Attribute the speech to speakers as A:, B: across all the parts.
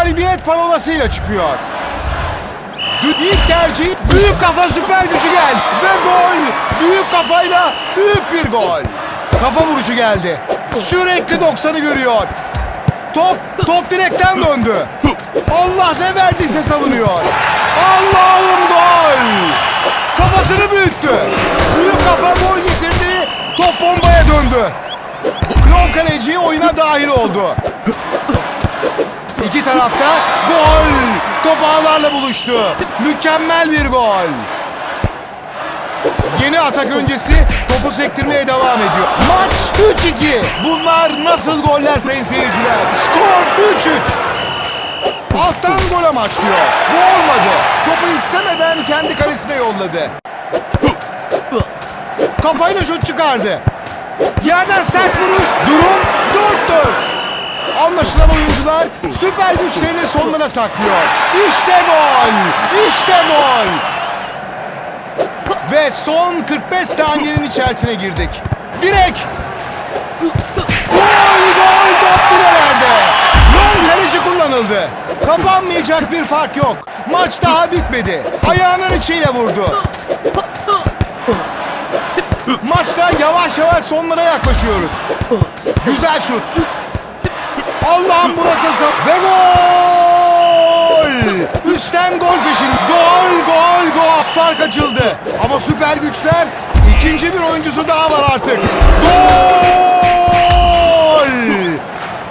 A: galibiyet parolasıyla çıkıyor. İlk tercih büyük kafa süper gücü geldi ve gol. Büyük kafayla büyük bir gol. Kafa vuruşu geldi. Sürekli 90'ı görüyor. Top, top direkten döndü. Allah ne verdiyse savunuyor. Allah'ım gol. Kafasını büyüttü. Büyük kafa gol getirdi. Top bombaya döndü. Klon kaleci oyuna dahil oldu. Tarafta gol. Top ağlarla buluştu. Mükemmel bir gol. Yeni atak öncesi topu sektirmeye devam ediyor. Maç 3-2. Bunlar nasıl goller sayın seyirciler? Skor 3-3. Alttan gol amaçlıyor. Bu olmadı. Topu istemeden kendi kalesine yolladı. Kafayla şut çıkardı. Yerden sert vuruş. Durum 4-4. Anlaşılan oyuncular süper güçlerini sonlara saklıyor. İşte gol. İşte gol. Ve son 45 saniyenin içerisine girdik. Direk. Gol gol top filelerde. Gol kaleci kullanıldı. Kapanmayacak bir fark yok. Maç daha bitmedi. Ayağının içiyle vurdu. Maçta yavaş yavaş sonlara yaklaşıyoruz. Güzel şut. Allah'ım bu nasıl sa- Ve gol! Üstten gol peşin. Gol, gol, gol. Fark açıldı. Ama süper güçler ikinci bir oyuncusu daha var artık. Gol!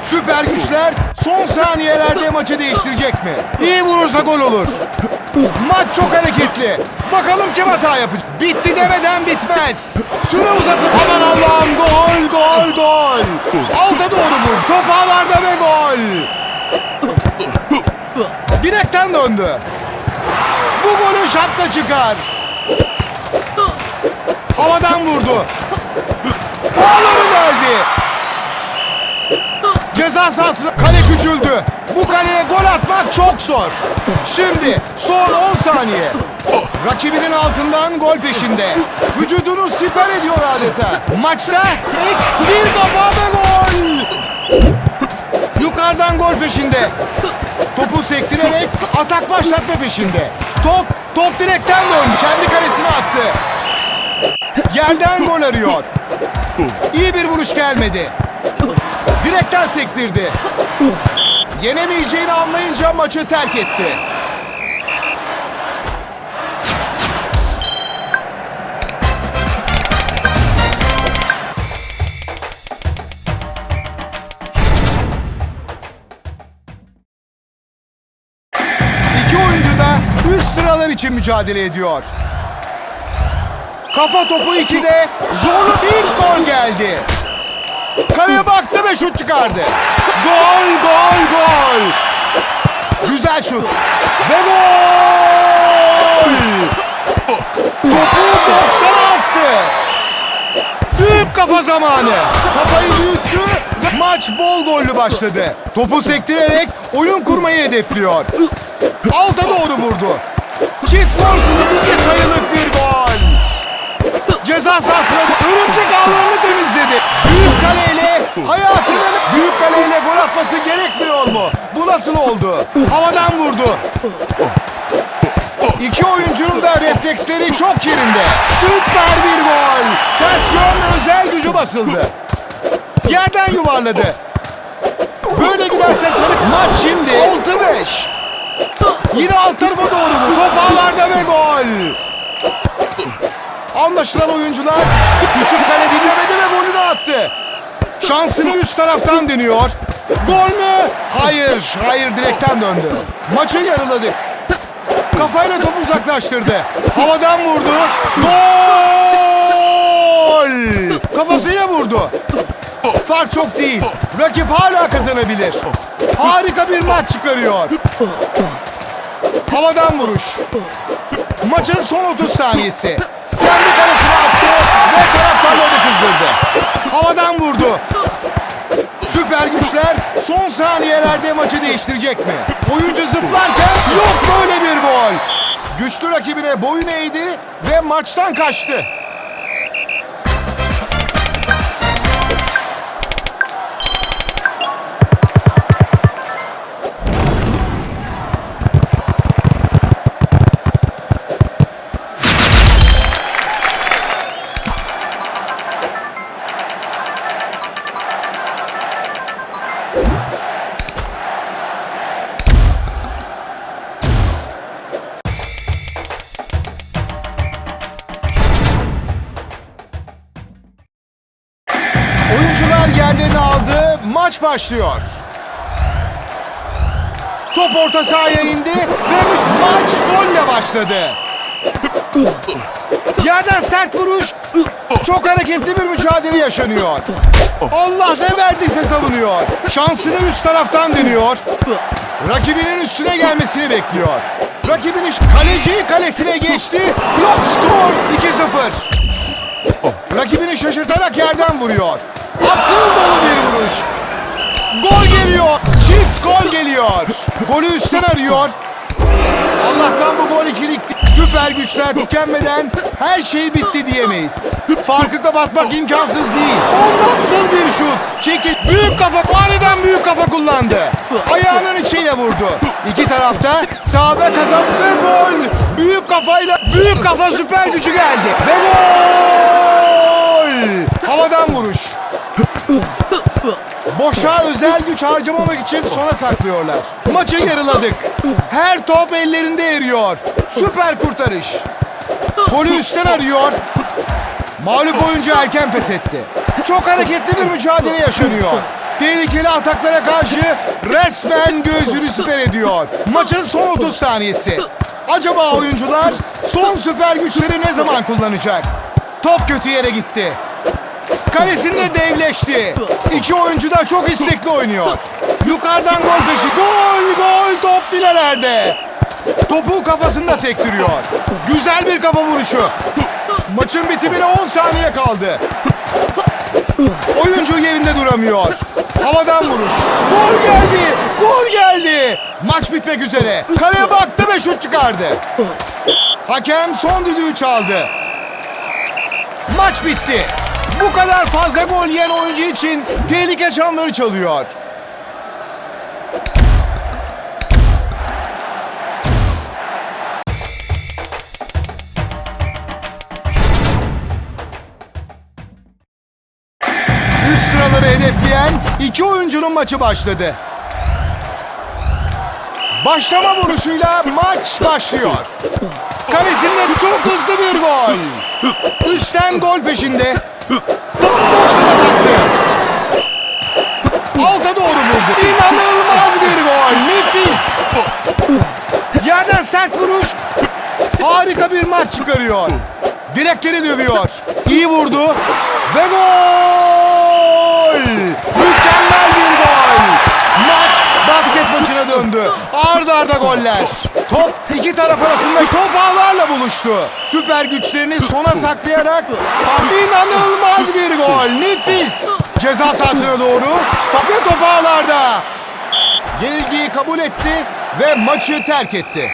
A: Süper güçler son saniyelerde maçı değiştirecek mi? İyi vurursa gol olur. Maç çok hareketli. Bakalım kim hata yapacak. Bitti demeden bitmez. Süre uzatıp aman Allah'ım gol gol gol. Alta doğru. Top ağlarda ve gol. Direkten döndü. Bu golü şapka çıkar. Havadan vurdu. Ağları geldi. Ceza sahasına kale küçüldü. Bu kaleye gol atmak çok zor. Şimdi son 10 saniye. Rakibinin altından gol peşinde. Vücudunu siper ediyor adeta. Maçta X bir kafa ve gol. Yukarıdan gol peşinde. Topu sektirerek atak başlatma peşinde. Top, top direkten döndü. Kendi kalesine attı. Yerden gol arıyor. İyi bir vuruş gelmedi. Direkten sektirdi. Yenemeyeceğini anlayınca maçı terk etti. İçin mücadele ediyor. Kafa topu 2'de zorlu ilk gol geldi. Kaleye baktı ve şut çıkardı. Gol, gol, gol. Güzel şut. Ve gol. Topu 90'a astı. Büyük kafa zamanı. Kafayı büyüttü maç bol gollü başladı. Topu sektirerek oyun kurmayı hedefliyor. Alta doğru vurdu. Çift gol kullanınca sayılık bir gol. Ceza sahasına örümcek ağlarını temizledi. Büyük kaleyle hayatının büyük kaleyle gol atması gerekmiyor mu? Bu nasıl oldu? Havadan vurdu. İki oyuncunun da refleksleri çok yerinde. Süper bir gol. Ters yön özel gücü basıldı. Yerden yuvarladı. Böyle giderse sarı maç şimdi 6-5. Yine alt tarafa doğru bu. Top ağlarda ve gol. Anlaşılan oyuncular küçük kale dinlemedi ve golünü attı. Şansını üst taraftan deniyor. Gol mü? Hayır, hayır direkten döndü. Maçı yarıladık. Kafayla topu uzaklaştırdı. Havadan vurdu. Gol! Kafasıyla vurdu. Fark çok değil. Rakip hala kazanabilir. Harika bir maç çıkarıyor. Havadan vuruş. Maçın son 30 saniyesi. Kendi kalesine attı ve taraftarları kızdırdı. Havadan vurdu. Süper güçler son saniyelerde maçı değiştirecek mi? Oyuncu zıplarken yok böyle bir gol. Güçlü rakibine boyun eğdi ve maçtan kaçtı. Başlıyor. Top orta sahaya indi ve maç golle başladı. Yerden sert vuruş. Çok hareketli bir mücadele yaşanıyor. Allah ne verdiyse savunuyor. Şansını üst taraftan dönüyor. Rakibinin üstüne gelmesini bekliyor. Rakibinin kaleci kalesine geçti. Klopp skor 2-0. Rakibini şaşırtarak yerden vuruyor. Akıl dolu bir vuruş. Gol geliyor. Çift gol geliyor. Golü üstten arıyor. Allah'tan bu gol ikilikti. Süper güçler tükenmeden her şey bitti diyemeyiz. Farkı kapatmak imkansız değil. O nasıl bir şut? Çekiş. Büyük kafa. Aniden büyük kafa kullandı. Ayağının içiyle vurdu. İki tarafta sağda kazan ve gol. Büyük kafayla büyük kafa süper gücü geldi. Ve gol. Özel güç harcamamak için sona saklıyorlar. Maçı yarıladık. Her top ellerinde eriyor. Süper kurtarış. Golü üstten arıyor. Mağlup oyuncu erken pes etti. Çok hareketli bir mücadele yaşanıyor. Tehlikeli ataklara karşı resmen gözünü siper ediyor. Maçın son 30 saniyesi. Acaba oyuncular son süper güçleri ne zaman kullanacak? Top kötü yere gitti. Kalesinde devleşti. İki oyuncu da çok istekli oynuyor. Yukarıdan gol peşi. Gol gol top filelerde. Topu kafasında sektiriyor. Güzel bir kafa vuruşu. Maçın bitimine 10 saniye kaldı. Oyuncu yerinde duramıyor. Havadan vuruş. Gol geldi. Gol geldi. Maç bitmek üzere. Kaleye baktı ve şut çıkardı. Hakem son düdüğü çaldı. Maç bitti. Bu kadar fazla gol yiyen oyuncu için tehlike çanları çalıyor. Üst sıraları hedefleyen iki oyuncunun maçı başladı. Başlama vuruşuyla maç başlıyor. Kalesinde çok hızlı bir gol. Üstten gol peşinde. Top 90'a taktı. Alta doğru vurdu. İnanılmaz bir gol. Nefis. Yerden sert vuruş. Harika bir maç çıkarıyor. Direkleri dövüyor. İyi vurdu. Ve gol. Mükemmel bir gol. Maç basket maçına döndü. Arda arda goller. Top iki taraf arasında top ağlarla buluştu. Süper güçlerini sona saklayarak inanılmaz bir gol. Nefis. Ceza sahasına doğru. Ve top ağlarda. Yenilgiyi kabul etti ve maçı terk etti.